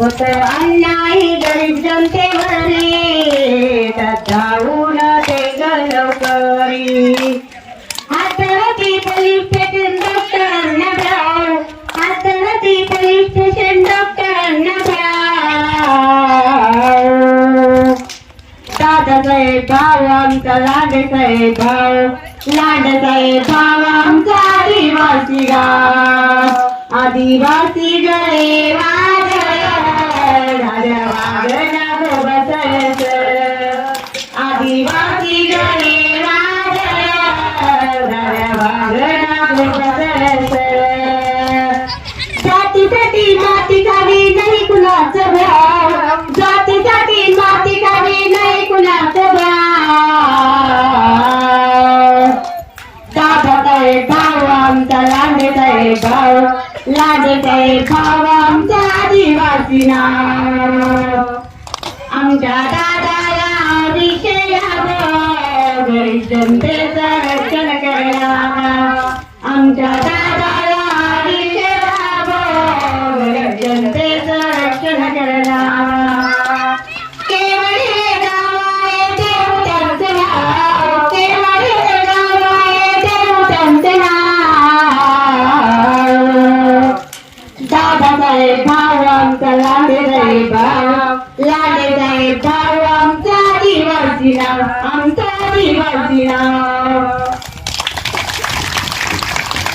होत अन्यायी गरीब जनतेवरी तत्काऊन ते लवकरी. हातळती पोलीस स्टेशन डॉक्टरांना भ्याव हातळती पोलीस स्टेशन डॉक्टरांना भाव आमचा भाव भाव आमचा आदिवासी गाव. आदिवासी लांडेसाहेब भाव आमचा आदिवासी नाव आमच्या दादाला विषय हवं गरीब जनतेचं रक्षण करायला आमच्या दादाला विषय हवं गरीब जनतेचं रक्षण करायला.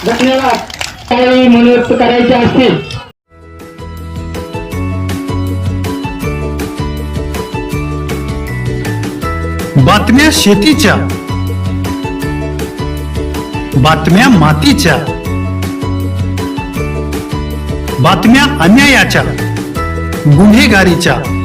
धन्यवाद. काही मनोरथ करायचे असतील. बातम्या शेतीच्या. बातम्या मातीच्या. बातम्या अन्यायाच्या. गुन्हेगारीच्या.